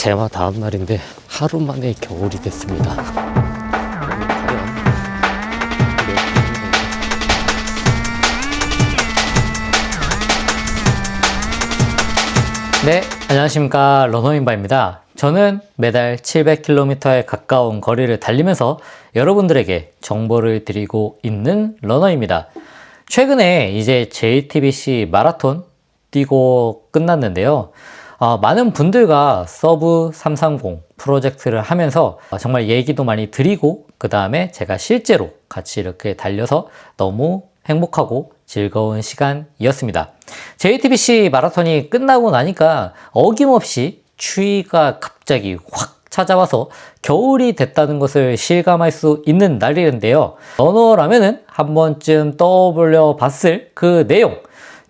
제마 다음 날인데 하루 만에 겨울이 됐습니다. 네, 안녕하십니까. 러너인바입니다. 저는 매달 700km에 가까운 거리를 달리면서 여러분들에게 정보를 드리고 있는 러너입니다. 최근에 이제 JTBC 마라톤 뛰고 끝났는데요. 어, 많은 분들과 서브 330 프로젝트를 하면서 어, 정말 얘기도 많이 드리고 그 다음에 제가 실제로 같이 이렇게 달려서 너무 행복하고 즐거운 시간이었습니다. JTBC 마라톤이 끝나고 나니까 어김없이 추위가 갑자기 확 찾아와서 겨울이 됐다는 것을 실감할 수 있는 날이는데요. 러너라면은 한 번쯤 떠올려 봤을 그 내용.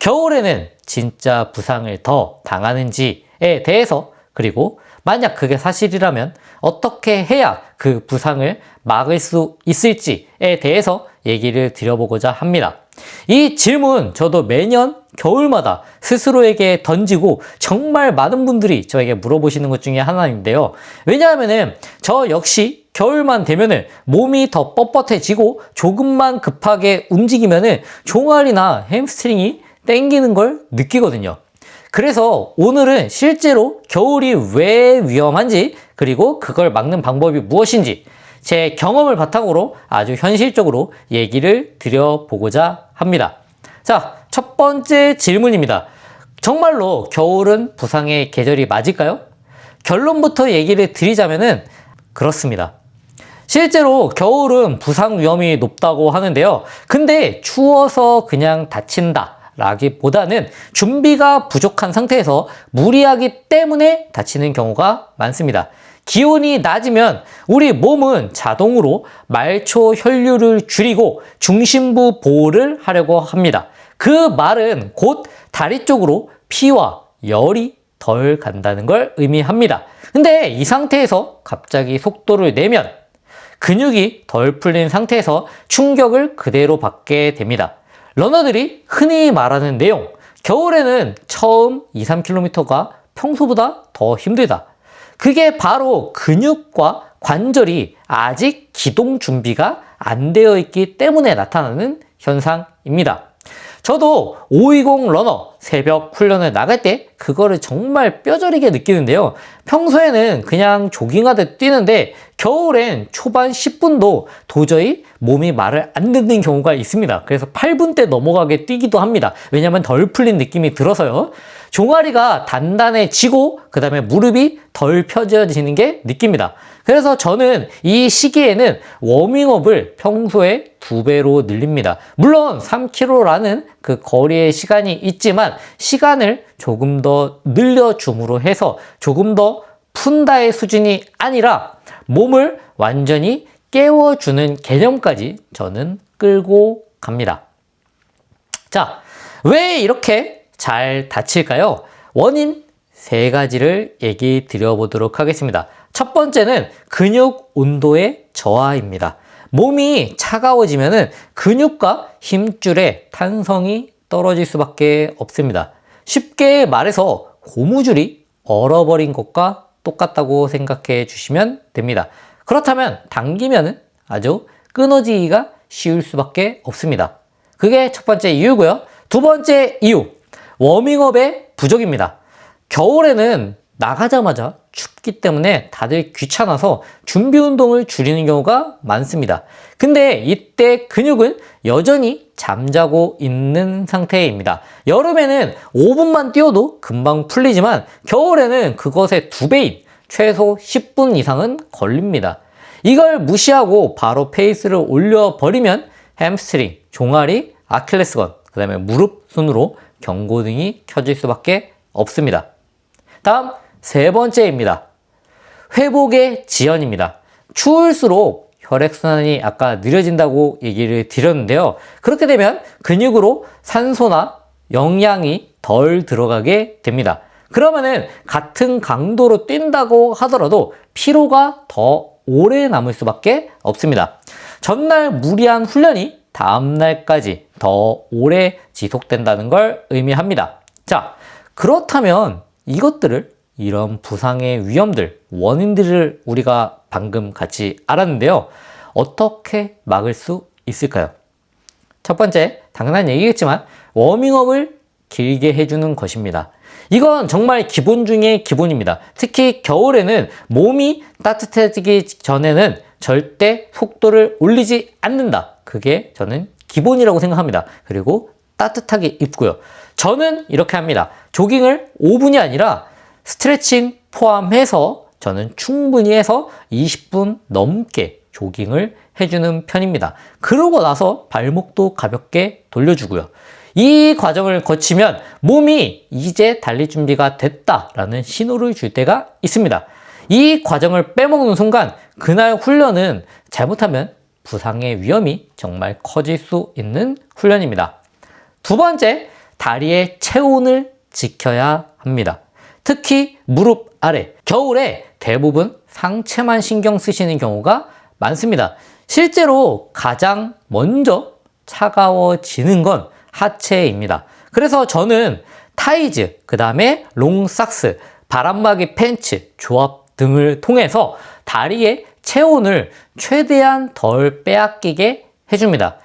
겨울에는 진짜 부상을 더 당하는지에 대해서 그리고 만약 그게 사실이라면 어떻게 해야 그 부상을 막을 수 있을지에 대해서 얘기를 드려보고자 합니다. 이 질문 저도 매년 겨울마다 스스로에게 던지고 정말 많은 분들이 저에게 물어보시는 것 중에 하나인데요. 왜냐하면은 저 역시 겨울만 되면은 몸이 더 뻣뻣해지고 조금만 급하게 움직이면은 종아리나 햄스트링이 땡기는 걸 느끼거든요. 그래서 오늘은 실제로 겨울이 왜 위험한지 그리고 그걸 막는 방법이 무엇인지 제 경험을 바탕으로 아주 현실적으로 얘기를 드려보고자 합니다. 자, 첫 번째 질문입니다. 정말로 겨울은 부상의 계절이 맞을까요? 결론부터 얘기를 드리자면은 그렇습니다. 실제로 겨울은 부상 위험이 높다고 하는데요. 근데 추워서 그냥 다친다. 라기보다는 준비가 부족한 상태에서 무리하기 때문에 다치는 경우가 많습니다. 기온이 낮으면 우리 몸은 자동으로 말초 혈류를 줄이고 중심부 보호를 하려고 합니다. 그 말은 곧 다리 쪽으로 피와 열이 덜 간다는 걸 의미합니다. 근데 이 상태에서 갑자기 속도를 내면 근육이 덜 풀린 상태에서 충격을 그대로 받게 됩니다. 러너들이 흔히 말하는 내용, 겨울에는 처음 2, 3km가 평소보다 더 힘들다. 그게 바로 근육과 관절이 아직 기동 준비가 안 되어 있기 때문에 나타나는 현상입니다. 저도 520 러너 새벽 훈련을 나갈 때 그거를 정말 뼈저리게 느끼는데요. 평소에는 그냥 조깅하듯 뛰는데 겨울엔 초반 10분도 도저히 몸이 말을 안 듣는 경우가 있습니다. 그래서 8분 때 넘어가게 뛰기도 합니다. 왜냐면 덜 풀린 느낌이 들어서요. 종아리가 단단해지고 그 다음에 무릎이 덜 펴져지는 게 느낍니다. 그래서 저는 이 시기에는 워밍업을 평소에 두 배로 늘립니다. 물론 3km라는 그 거리의 시간이 있지만 시간을 조금 더 늘려줌으로 해서 조금 더 푼다의 수준이 아니라 몸을 완전히 깨워주는 개념까지 저는 끌고 갑니다. 자, 왜 이렇게 잘 다칠까요? 원인 세 가지를 얘기 드려보도록 하겠습니다. 첫 번째는 근육 온도의 저하입니다. 몸이 차가워지면 근육과 힘줄의 탄성이 떨어질 수밖에 없습니다. 쉽게 말해서 고무줄이 얼어버린 것과 똑같다고 생각해 주시면 됩니다. 그렇다면 당기면 아주 끊어지기가 쉬울 수밖에 없습니다. 그게 첫 번째 이유고요. 두 번째 이유, 워밍업의 부족입니다. 겨울에는 나가자마자 춥기 때문에 다들 귀찮아서 준비 운동을 줄이는 경우가 많습니다. 근데 이때 근육은 여전히 잠자고 있는 상태입니다. 여름에는 5분만 뛰어도 금방 풀리지만 겨울에는 그것의 두 배인 최소 10분 이상은 걸립니다. 이걸 무시하고 바로 페이스를 올려버리면 햄스트링, 종아리, 아킬레스건, 그 다음에 무릎 순으로 경고등이 켜질 수밖에 없습니다. 다음 세 번째입니다. 회복의 지연입니다. 추울수록 혈액순환이 아까 느려진다고 얘기를 드렸는데요. 그렇게 되면 근육으로 산소나 영양이 덜 들어가게 됩니다. 그러면은 같은 강도로 뛴다고 하더라도 피로가 더 오래 남을 수밖에 없습니다. 전날 무리한 훈련이 다음날까지 더 오래 지속된다는 걸 의미합니다. 자, 그렇다면 이것들을 이런 부상의 위험들, 원인들을 우리가 방금 같이 알았는데요. 어떻게 막을 수 있을까요? 첫 번째, 당연한 얘기겠지만, 워밍업을 길게 해주는 것입니다. 이건 정말 기본 중에 기본입니다. 특히 겨울에는 몸이 따뜻해지기 전에는 절대 속도를 올리지 않는다. 그게 저는 기본이라고 생각합니다. 그리고 따뜻하게 입고요. 저는 이렇게 합니다. 조깅을 5분이 아니라 스트레칭 포함해서 저는 충분히 해서 20분 넘게 조깅을 해주는 편입니다. 그러고 나서 발목도 가볍게 돌려주고요. 이 과정을 거치면 몸이 이제 달릴 준비가 됐다라는 신호를 줄 때가 있습니다. 이 과정을 빼먹는 순간 그날 훈련은 잘못하면 부상의 위험이 정말 커질 수 있는 훈련입니다. 두 번째, 다리의 체온을 지켜야 합니다. 특히 무릎 아래, 겨울에 대부분 상체만 신경 쓰시는 경우가 많습니다. 실제로 가장 먼저 차가워지는 건 하체입니다. 그래서 저는 타이즈, 그 다음에 롱삭스, 바람막이 팬츠, 조합 등을 통해서 다리의 체온을 최대한 덜 빼앗기게 해줍니다.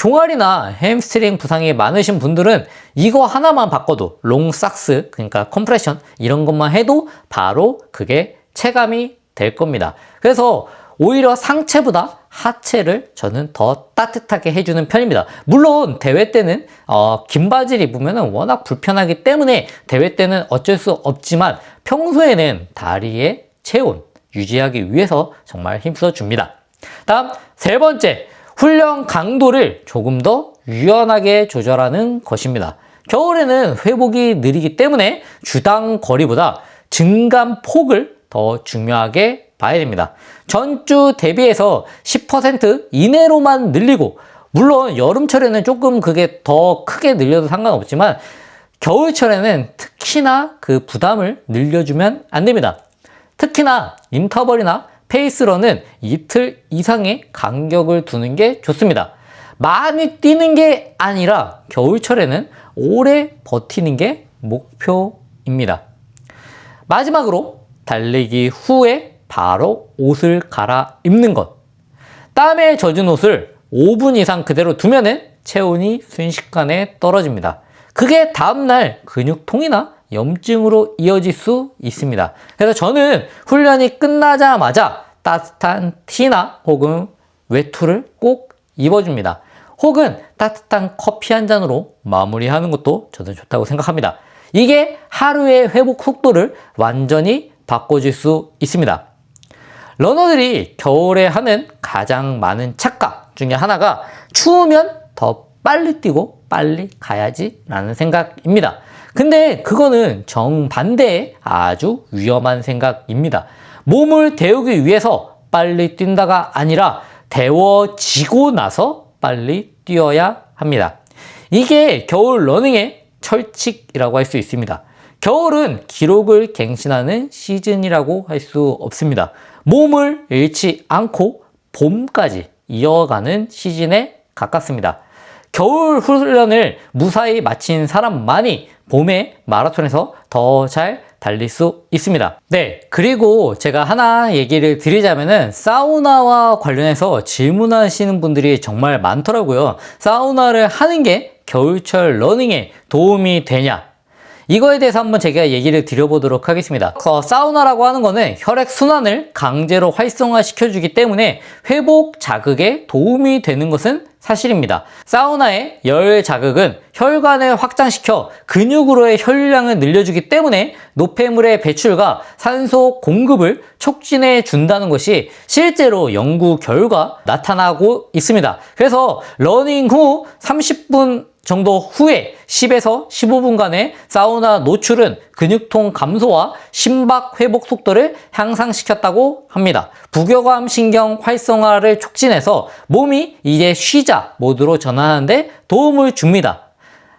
종아리나 햄스트링 부상이 많으신 분들은 이거 하나만 바꿔도 롱삭스, 그러니까 컴프레션 이런 것만 해도 바로 그게 체감이 될 겁니다. 그래서 오히려 상체보다 하체를 저는 더 따뜻하게 해주는 편입니다. 물론 대회 때는 어, 긴 바지를 입으면 워낙 불편하기 때문에 대회 때는 어쩔 수 없지만 평소에는 다리의 체온 유지하기 위해서 정말 힘써 줍니다. 다음 세 번째 훈련 강도를 조금 더 유연하게 조절하는 것입니다. 겨울에는 회복이 느리기 때문에 주당 거리보다 증감 폭을 더 중요하게 봐야 됩니다. 전주 대비해서 10% 이내로만 늘리고 물론 여름철에는 조금 그게 더 크게 늘려도 상관없지만 겨울철에는 특히나 그 부담을 늘려주면 안 됩니다. 특히나 인터벌이나 페이스러는 이틀 이상의 간격을 두는 게 좋습니다. 많이 뛰는 게 아니라 겨울철에는 오래 버티는 게 목표입니다. 마지막으로 달리기 후에 바로 옷을 갈아입는 것. 땀에 젖은 옷을 5분 이상 그대로 두면은 체온이 순식간에 떨어집니다. 그게 다음날 근육통이나 염증으로 이어질 수 있습니다. 그래서 저는 훈련이 끝나자마자 따뜻한 티나 혹은 외투를 꼭 입어줍니다. 혹은 따뜻한 커피 한 잔으로 마무리하는 것도 저는 좋다고 생각합니다. 이게 하루의 회복 속도를 완전히 바꿔줄 수 있습니다. 러너들이 겨울에 하는 가장 많은 착각 중에 하나가 추우면 더 빨리 뛰고 빨리 가야지 라는 생각입니다. 근데 그거는 정반대의 아주 위험한 생각입니다. 몸을 데우기 위해서 빨리 뛴다가 아니라 데워지고 나서 빨리 뛰어야 합니다. 이게 겨울 러닝의 철칙이라고 할 수 있습니다. 겨울은 기록을 갱신하는 시즌이라고 할 수 없습니다. 몸을 잃지 않고 봄까지 이어가는 시즌에 가깝습니다. 겨울 훈련을 무사히 마친 사람만이 봄에 마라톤에서 더 잘 달릴 수 있습니다. 네. 그리고 제가 하나 얘기를 드리자면은 사우나와 관련해서 질문하시는 분들이 정말 많더라고요. 사우나를 하는 게 겨울철 러닝에 도움이 되냐? 이거에 대해서 한번 제가 얘기를 드려보도록 하겠습니다. 어, 사우나라고 하는 거는 혈액 순환을 강제로 활성화시켜주기 때문에 회복 자극에 도움이 되는 것은 사실입니다. 사우나의 열 자극은 혈관을 확장시켜 근육으로의 혈량을 늘려주기 때문에 노폐물의 배출과 산소 공급을 촉진해 준다는 것이 실제로 연구 결과 나타나고 있습니다. 그래서 러닝 후 30분 정도 후에 10에서 15분간의 사우나 노출은 근육통 감소와 심박 회복 속도를 향상시켰다고 합니다. 부교감 신경 활성화를 촉진해서 몸이 이제 쉬자 모드로 전환하는데 도움을 줍니다.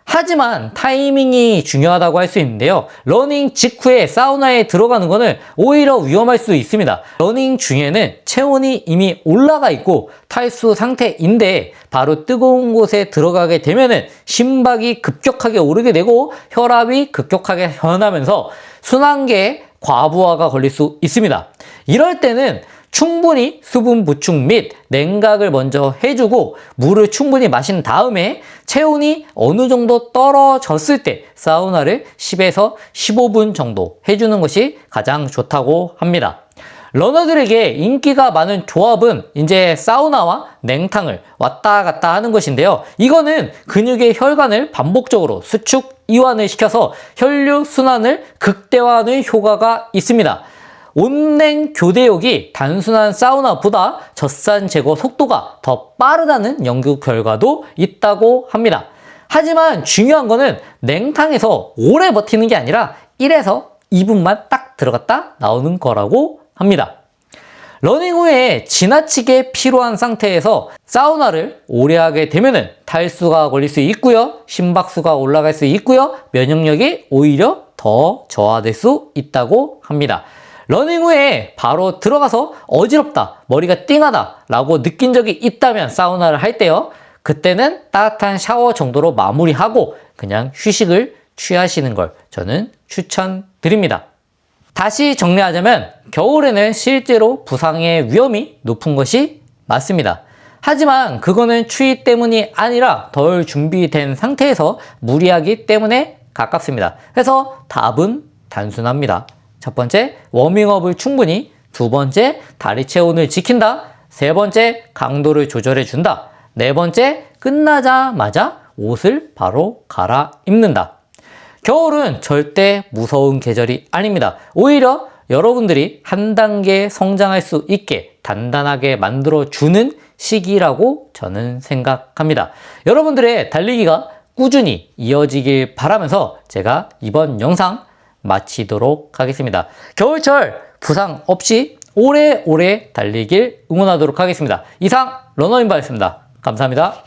하지만 타이밍이 중요하다고 할 수 있는데요. 러닝 직후에 사우나에 들어가는 것은 오히려 위험할 수 있습니다. 러닝 중에는 체온이 이미 올라가 있고 탈수 상태인데 바로 뜨거운 곳에 들어가게 되면은 심박이 급격하게 오르게 되고 혈압이 급격하게 변하면서 순환계에 과부하가 걸릴 수 있습니다. 이럴 때는 충분히 수분 보충 및 냉각을 먼저 해주고 물을 충분히 마신 다음에 체온이 어느 정도 떨어졌을 때 사우나를 10에서 15분 정도 해주는 것이 가장 좋다고 합니다. 러너들에게 인기가 많은 조합은 이제 사우나와 냉탕을 왔다 갔다 하는 것인데요. 이거는 근육의 혈관을 반복적으로 수축, 이완을 시켜서 혈류 순환을 극대화하는 효과가 있습니다. 온냉 교대역이 단순한 사우나보다 젖산 제거 속도가 더 빠르다는 연구 결과도 있다고 합니다. 하지만 중요한 거는 냉탕에서 오래 버티는 게 아니라 1에서 2분만 딱 들어갔다 나오는 거라고 합니다. 러닝 후에 지나치게 피로한 상태에서 사우나를 오래 하게 되면은 탈수가 걸릴 수 있고요. 심박수가 올라갈 수 있고요. 면역력이 오히려 더 저하될 수 있다고 합니다. 러닝 후에 바로 들어가서 어지럽다, 머리가 띵하다 라고 느낀 적이 있다면 사우나를 할 때요. 그때는 따뜻한 샤워 정도로 마무리하고 그냥 휴식을 취하시는 걸 저는 추천드립니다. 다시 정리하자면 겨울에는 실제로 부상의 위험이 높은 것이 맞습니다. 하지만 그거는 추위 때문이 아니라 덜 준비된 상태에서 무리하기 때문에 가깝습니다. 그래서 답은 단순합니다. 첫 번째, 워밍업을 충분히. 두 번째, 다리 체온을 지킨다. 세 번째, 강도를 조절해 준다. 네 번째, 끝나자마자 옷을 바로 갈아입는다. 겨울은 절대 무서운 계절이 아닙니다. 오히려 여러분들이 한 단계 성장할 수 있게 단단하게 만들어주는 시기라고 저는 생각합니다. 여러분들의 달리기가 꾸준히 이어지길 바라면서 제가 이번 영상 마치도록 하겠습니다. 겨울철 부상 없이 오래오래 달리길 응원하도록 하겠습니다. 이상 러너인바였습니다. 감사합니다.